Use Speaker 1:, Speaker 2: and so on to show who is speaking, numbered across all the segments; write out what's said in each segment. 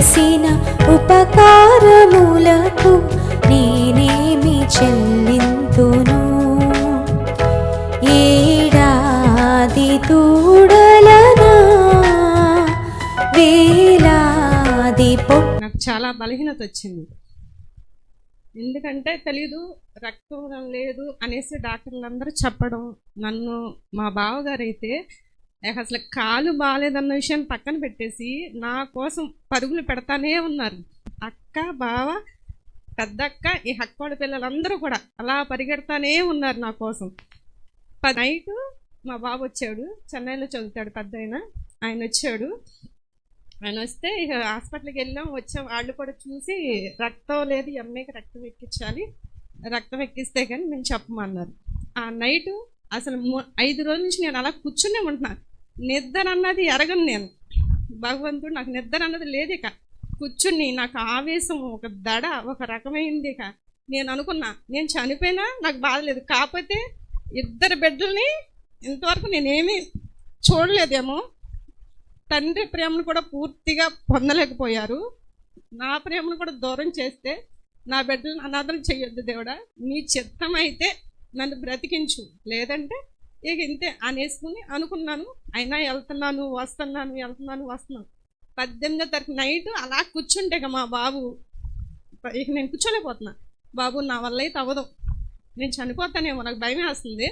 Speaker 1: చేసిన ఉపకారములకు నేనేమి చెల్లింతును? ఏడాది తూడలనా? వేలాది
Speaker 2: నాకు చాలా బలహీనత వచ్చింది ఎందుకంటే తెలీదు రక్తం లేదు అనేసి డాక్టర్లు అందరూ చెప్పడం నన్ను మా బావగారైతే నాకు అసలు కాలు బాగాలేదన్న విషయం పక్కన పెట్టేసి నా కోసం పరుగులు పెడతానే ఉన్నారు. అక్క బావ పెద్దక్క ఈ హక్కోళ్ళ పిల్లలందరూ కూడా అలా పరిగెడతానే ఉన్నారు నా కోసం. నైట్ మా బాబు వచ్చాడు. చెన్నైలో చదువుతాడు పెద్ద ఆయన ఆయన వచ్చాడు. ఆయన వస్తే ఇక హాస్పిటల్కి వెళ్ళాం వచ్చాం. వాళ్ళు కూడా చూసి రక్తం లేదు ఈ అమ్మాయికి రక్తం ఎక్కించాలి. రక్తం ఎక్కిస్తే కానీ మేము చెప్పమన్నారు. ఆ నైట్ అసలు ఐదు రోజుల నుంచి నేను అలా కూర్చునే ఉంటున్నాను నిద్ర అన్నది ఎరగను నేను. భగవంతుడు నాకు నిద్ర అన్నది లేదు ఇక కూర్చుని నాకు ఆవేశం ఒక దడ ఒక రకమైంది ఇక నేను అనుకున్నా నేను చనిపోయినా నాకు బాధ లేదు. కాకపోతే ఇద్దరు బిడ్డల్ని ఇంతవరకు నేనేమీ చూడలేదేమో. తండ్రి ప్రేమను కూడా పూర్తిగా పొందలేకపోయారు. నా ప్రేమను కూడా దూరం చేస్తే నా బిడ్డలను అనాథం చేయొద్దు దేవుడా. నీ చిత్తం అయితే నన్ను బ్రతికించు. లేదంటే ఇక ఇంతే అనేసుకుని అనుకున్నాను. అయినా వెళ్తున్నాను వస్తున్నాను వెళ్తున్నాను వస్తున్నాను. పద్దెనిమిదో తారీఖు నైట్ అలా కూర్చుంటే ఇక మా బాబు ఇక నేను కూర్చోలేకపోతున్నా. బాబు నా వల్ల అయితే అవ్వదు. నేను చనిపోతానేమో నాకు భయం వేస్తుంది.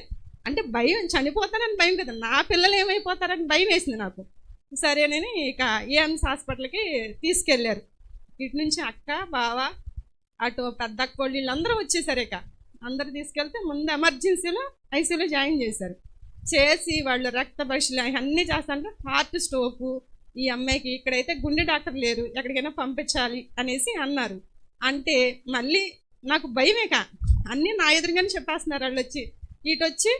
Speaker 2: అంటే భయం చనిపోతానని భయం కదా. నా పిల్లలు ఏమైపోతారని భయం వేసింది నాకు. సరేనని ఇక ఏఎంస్ హాస్పిటల్కి తీసుకెళ్ళారు. ఇటు నుంచి అక్క బావ అటు పెద్ద అక్క వీళ్ళందరూ వచ్చేసారు ఇక. అందరు తీసుకెళ్తే ముందు ఎమర్జెన్సీలో ఐసీయూలో జాయిన్ చేశారు. చేసి వాళ్ళు రక్త పరీక్షలు అన్నీ చేస్తాంటే హార్ట్ స్ట్రోకు ఈ అమ్మాయికి ఇక్కడైతే గుండె డాక్టర్ లేరు ఎక్కడికైనా పంపించాలి అనేసి అన్నారు. అంటే మళ్ళీ నాకు భయమేక అన్నీ నా ఎదురుగానే చెప్పేస్తున్నారు వాళ్ళు వచ్చి. ఇటు వచ్చి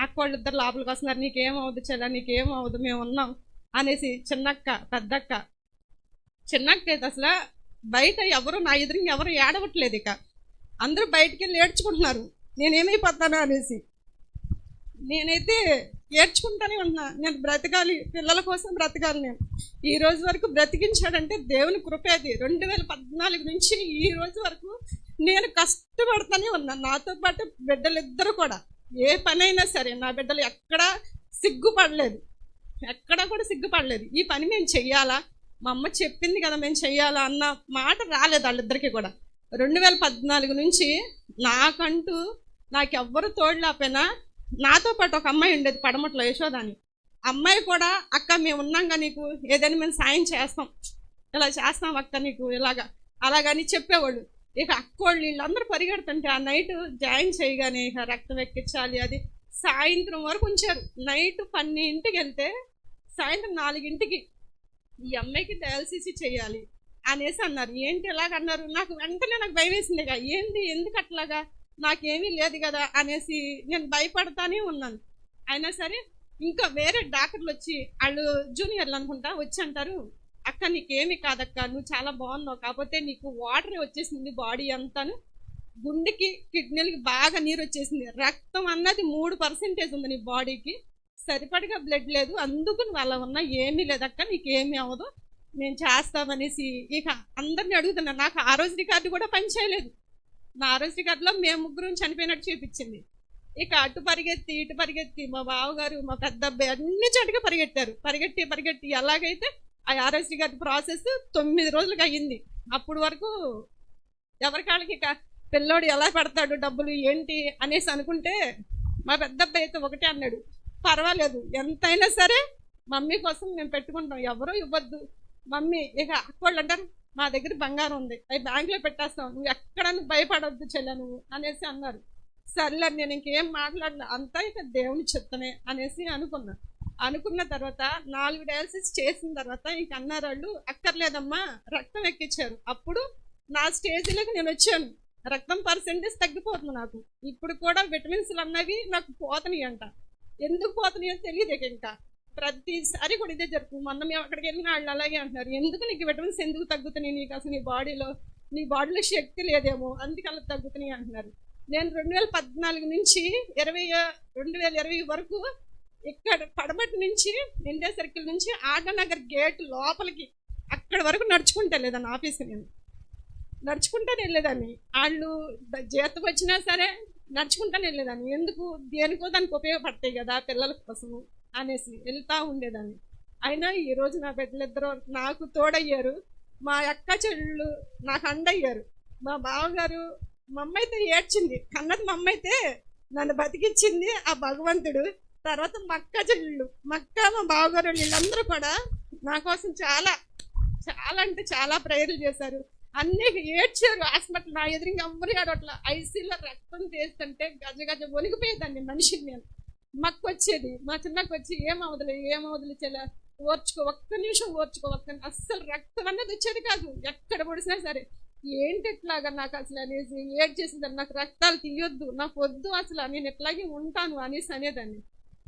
Speaker 2: అక్క ఇద్దరు లోపలికి వస్తున్నారు నీకేమవుదు చెల్ల నీకేమవుదు మేము ఉన్నాం అనేసి చిన్నక్క పెద్దక్క. చిన్నక్క అయితే అసలు బయట ఎవరు నా ఎదురుగా ఎవరు ఏడవట్లేదు ఇక. అందరూ బయటికి వెళ్ళి ఏడ్చుకుంటున్నారు. నేనేమైపోతాను అనేసి. నేనైతే ఏడ్చుకుంటానే ఉన్నా. నేను బ్రతకాలి పిల్లల కోసం బ్రతకాలి నేను. ఈ రోజు వరకు బ్రతికించాడంటే దేవుని కృప అది. రెండు వేల పద్నాలుగు నుంచి ఈ రోజు వరకు నేను కష్టపడుతూనే ఉన్నా. నాతో పాటు బిడ్డలిద్దరూ కూడా. ఏ పనైనా సరే నా బిడ్డలు ఎక్కడా సిగ్గుపడలేదు. ఎక్కడా కూడా సిగ్గుపడలేదు. ఈ పని మేము చెయ్యాలా? మా అమ్మ చెప్పింది కదా మేము చెయ్యాలా అన్న మాట రాలేదు వాళ్ళిద్దరికీ కూడా. రెండు వేల పద్నాలుగు నుంచి నాకంటూ నాకు ఎవ్వరు తోడులేకపోయినా నాతో పాటు ఒక అమ్మాయి ఉండేది పడమట్లో యశోదాని. అమ్మాయి కూడా అక్క మేము ఉన్నాంగా నీకు ఏదైనా మేము సాయం చేస్తాం. ఇలా చేస్తాం అక్క నీకు ఇలాగా. అలాగని చెప్పేవాళ్ళు. ఇక అక్కోళ్ళు వీళ్ళందరూ పరిగెడుతుంటే ఆ నైట్ జాయిన్ చేయగానే ఇక రక్తం ఎక్కించాలి అది సాయంత్రం వరకు ఉంచారు. నైట్ పన్నెండింటికి వెళ్తే సాయంత్రం నాలుగింటికి ఈ అమ్మాయికి డయాలసిస్ చేయాలి. అనేసి అన్నారు. ఏంటి ఎలాగన్నారు? నాకు వెంటనే నాకు భయం వేసింది ఇక ఏంటి ఎందుకు అట్లాగా? నాకేమీ లేదు కదా అనేసి నేను భయపడతానే ఉన్నాను. అయినా సరే ఇంకా వేరే డాక్టర్లు వచ్చి వాళ్ళు జూనియర్లు అనుకుంటా? వచ్చి అంటారు అక్క నీకేమి కాదక్క నువ్వు చాలా బాగున్నావు కాకపోతే నీకు వాటర్ వచ్చేసింది బాడీ అంతాను. గుండెకి కిడ్నీలకి బాగా నీరు వచ్చేసింది రక్తం అన్నది మూడు పర్సెంటేజ్ ఉంది నీ బాడీకి. సరిపడగా బ్లడ్ లేదు. అందుకు నువ్వు అలా ఉన్నా ఏమీ లేదక్క నీకేమీ అవ్వదు. నేను చేస్తామనేసి ఇక అందరిని అడుగుతున్నా. నాకు ఆ రోజు రికార్డు కూడా పనిచేయలేదు నా ఆ రోజు రికార్డులో మేము ముగ్గురం చనిపోయినట్టు చూపించింది. ఇక అటు పరిగెత్తి ఇటు పరిగెత్తి మా బావగారు మా పెద్ద అబ్బాయి అన్ని చోటుగా పరిగెట్టారు. పరిగెట్టి పరిగెట్టి ఎలాగైతే ఆ ఆర్ఎస్టీ గారి ప్రాసెస్ తొమ్మిది రోజులకు అయ్యింది. అప్పుడు వరకు ఎవరికాళ్ళకి ఇక పిల్లోడు ఎలా పెడతాడు డబ్బులు ఏంటి అనేసి అనుకుంటే మా పెద్ద అబ్బాయి అయితే ఒకటే అన్నాడు. పర్వాలేదు ఎంతైనా సరే మమ్మీ కోసం మేము పెట్టుకుంటాం. ఎవరో ఇవ్వద్దు. మమ్మీ ఇక అక్కోళ్ళు అంటారు మా దగ్గర బంగారం ఉంది అవి బ్యాంకులో పెట్టేస్తాం నువ్వు ఎక్కడ భయపడొద్దు చెల్లె నువ్వు అనేసి అన్నారు. సర్లే నేను ఇంకేం మాట్లాడలే అంతా ఇక దేవుని చెత్తనే అనేసి అనుకున్నా. అనుకున్న తర్వాత నాలుగు డయాలసిస్ చేసిన తర్వాత ఇంక అన్నారు వాళ్ళు అక్కర్లేదమ్మా రక్తం ఎక్కించారు అప్పుడు నా స్టేజ్లోకి నేను వచ్చాను. రక్తం పర్సెంటేజ్ తగ్గిపోతుంది నాకు. ఇప్పుడు కూడా విటమిన్స్లు అన్నవి నాకు పోతున్నాయి అంట ఎందుకు పోతున్నాయో తెలియదు ఇక ఇంకా. ప్రతిసారి కూడా ఇదే జరుగుతుంది మొన్న మేము అక్కడికి వెళ్ళిన వాళ్ళు అలాగే అంటున్నారు. ఎందుకు నీకు విటమిన్స్ ఎందుకు తగ్గుతున్నాయి? నీకు అసలు నీ బాడీలో నీ బాడీలో శక్తి లేదేమో అందుకే అలా తగ్గుతున్నాయి అంటున్నారు. నేను రెండు వేల పద్నాలుగు నుంచి ఇరవై రెండు వేల ఇరవై వరకు ఇక్కడ పడమటి నుంచి ఇండియా సర్కిల్ నుంచి ఆటనగర్ గేట్ లోపలికి అక్కడ వరకు నడుచుకుంటా వెళ్ళేదాన్ని ఆఫీస్కి నేను. నడుచుకుంటానే వెళ్ళేదాన్ని. వాళ్ళు జీతం వచ్చినా సరే నడుచుకుంటానే వెళ్ళేదాన్ని. ఎందుకు? దేనికో దానికి ఉపయోగపడతాయి కదా పిల్లల కోసము. అనేసి వెళ్తా ఉండేదాన్ని. అయినా ఈరోజు నా బిడ్డలిద్దరూ నాకు తోడయ్యారు. మా అక్క చెల్లెళ్ళు నాకు అండయ్యారు మా బావగారు మా అమ్మ అయితే ఏడ్చింది. కన్నది మా అమ్మ అయితే నన్ను బతికించింది ఆ భగవంతుడు. తర్వాత మా అక్క చెల్లెళ్ళు మా అక్క మా బావగారు వీళ్ళందరూ కూడా నా కోసం చాలా చాలా అంటే చాలా ప్రేయర్లు చేశారు. అన్నీ ఏడ్చారు. హాస్పిటల్ నా ఎదురుగా ఎవ్వరు అట్లా. ఐసీలో రక్తం తీస్తుంటే గజ గజ వణిగిపోయేదాన్ని మనిషిని నేను. మాకు వచ్చేది మా చిన్నకు వచ్చి ఏం ఏమవదులే చెల్ల. ఓర్చుకో ఒక్క నిమిషం ఓర్చుకో ఒక్క అస్సలు రక్తం అన్నది వచ్చేది కాదు. ఎక్కడ పొడిసినా సరే. ఏంటి ఎట్లాగా నాకు అసలు అనేసి ఏడ్ చేసిందని నాకు రక్తాలు తీయొద్దు నాకు వద్దు అసలు నేను ఎట్లాగే ఉంటాను అనేసి అనేదాన్ని.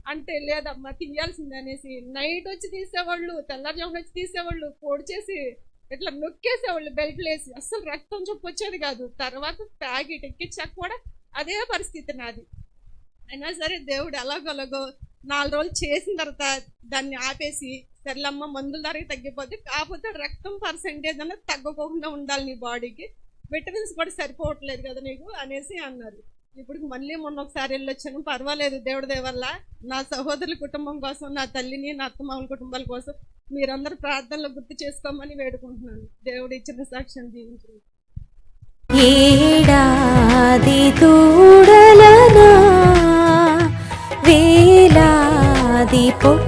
Speaker 2: అంటే లేదమ్మా తీయాల్సింది అనేసి. నైట్ వచ్చి తీసేవాళ్ళు తెల్లారుజామున వచ్చి తీసేవాళ్ళు పొడి చేసి ఇట్లా నొక్కేసేవాళ్ళు బెల్ట్లు వేసి అస్సలు రక్తం చొప్పు వచ్చేది కాదు. తర్వాత ప్యాకెట్ ఎక్కించాక కూడా అదే పరిస్థితి నాది. అయినా సరే దేవుడు ఎలాగోలాగో నాలుగు రోజులు చేసిన తర్వాత దాన్ని ఆపేసి సర్లమ్మ మందుల ధరకి తగ్గిపోతే కాకపోతే రక్తం పర్సెంటేజ్ అనేది తగ్గకుండా ఉండాలి నీ బాడీకి. విటమిన్స్ కూడా సరిపోవట్లేదు కదా నీకు? అనేసి అన్నారు. ఇప్పుడు మళ్ళీ మొన్న ఒకసారి వెళ్ళొచ్చాను. పర్వాలేదు దేవుడి దయ వల్ల. నా సహోదరుల కుటుంబం కోసం నా తల్లిని నా అత్తమామల కుటుంబాల కోసం మీరందరూ ప్రార్థనలో గుర్తు చేసుకోమని వేడుకుంటున్నాను. దేవుడు ఇచ్చిన సాక్ష్యం జీవించండి.
Speaker 1: తూడలనా వేలాది పొట్టు